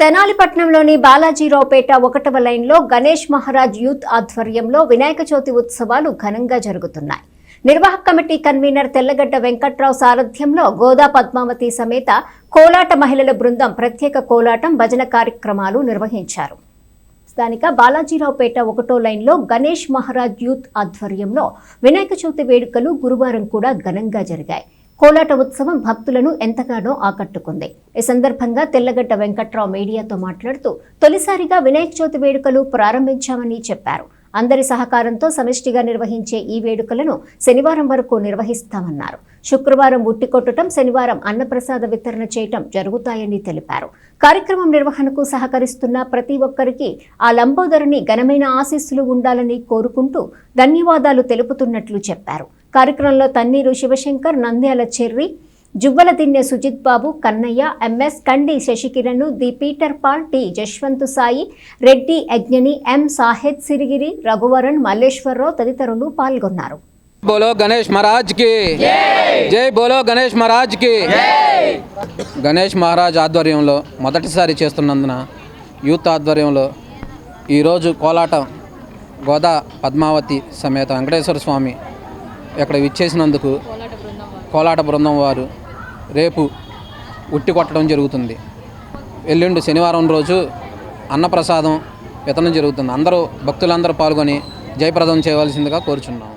తెనాలిపట్నంలోని బాలాజీరావుపేట ఒకటవ లైన్లో గణేష్ మహారాజ్ యూత్ ఆధ్వర్యంలో వినాయక చవితి ఉత్సవాలు ఘనంగా జరుగుతున్నాయి. నిర్వాహక కమిటీ కన్వీనర్ తెల్లగడ్డ వెంకట్రావు సారథ్యంలో గోదా పద్మావతి సమేత కోలాట మహిళల బృందం ప్రత్యేక కోలాటం భజన కార్యక్రమాలు నిర్వహించారు. స్థానిక బాలాజీరావుపేట ఒకటో లైన్లో గణేష్ మహారాజ్ యూత్ ఆధ్వర్యంలో వినాయక చవితి వేడుకలు గురువారం కూడా ఘనంగా జరిగాయి. కోలాట ఉత్సవం భక్తులను ఎంతగానో ఆకట్టుకుంది. ఈ సందర్భంగా తెల్లగడ్డ వెంకట్రావు మీడియాతో మాట్లాడుతూ తొలిసారిగా వినాయక చవితి వేడుకలు ప్రారంభించామని చెప్పారు. అందరి సహకారంతో సమిష్టిగా నిర్వహించే ఈ వేడుకలను శనివారం వరకు నిర్వహిస్తామన్నారు. శుక్రవారం ఉట్టి కొట్టడం శనివారం అన్నప్రసాద వితరణ చేయటం జరుగుతాయని తెలిపారు. కార్యక్రమం నిర్వహణకు సహకరిస్తున్న ప్రతి ఒక్కరికి ఆ లంబోదరుని ఘనమైన ఆశీస్సులు ఉండాలని కోరుకుంటూ ధన్యవాదాలు తెలుపుతున్నట్లు చెప్పారు. కార్యక్రమంలో Thanneeru Sivasankar Nandyala Cherry Juvvala Dinne Sujith Babu Kannayya MS Kandi Sasikiran D Peter Paul T Jaswanth Sai Reddy అజ్ఞని M Sahed Sirigiri Raghuvaran Malleswararao తదితరులు పాల్గొన్నారు. బోలో గణేష్ మహారాజ్కి. జై బోలో గణేష్ మహారాజ్కి. గణేష్ మహారాజ్ ఆధ్వర్యంలో మొదటిసారి చేస్తున్నందున యూత్ ఆధ్వర్యంలో ఈరోజు కోలాటం గోదా పద్మావతి సమేత వెంకటేశ్వర స్వామి ఇక్కడ విచ్చేసినందుకు కోలాట బృందం వారు రేపు ఉట్టి కొట్టడం జరుగుతుంది. ఎల్లుండి శనివారం రోజు అన్నప్రసాదం విత్తనం జరుగుతుంది. అందరూ భక్తులందరూ పాల్గొని జయప్రదం చేయవలసిందిగా కోరుచున్నాం.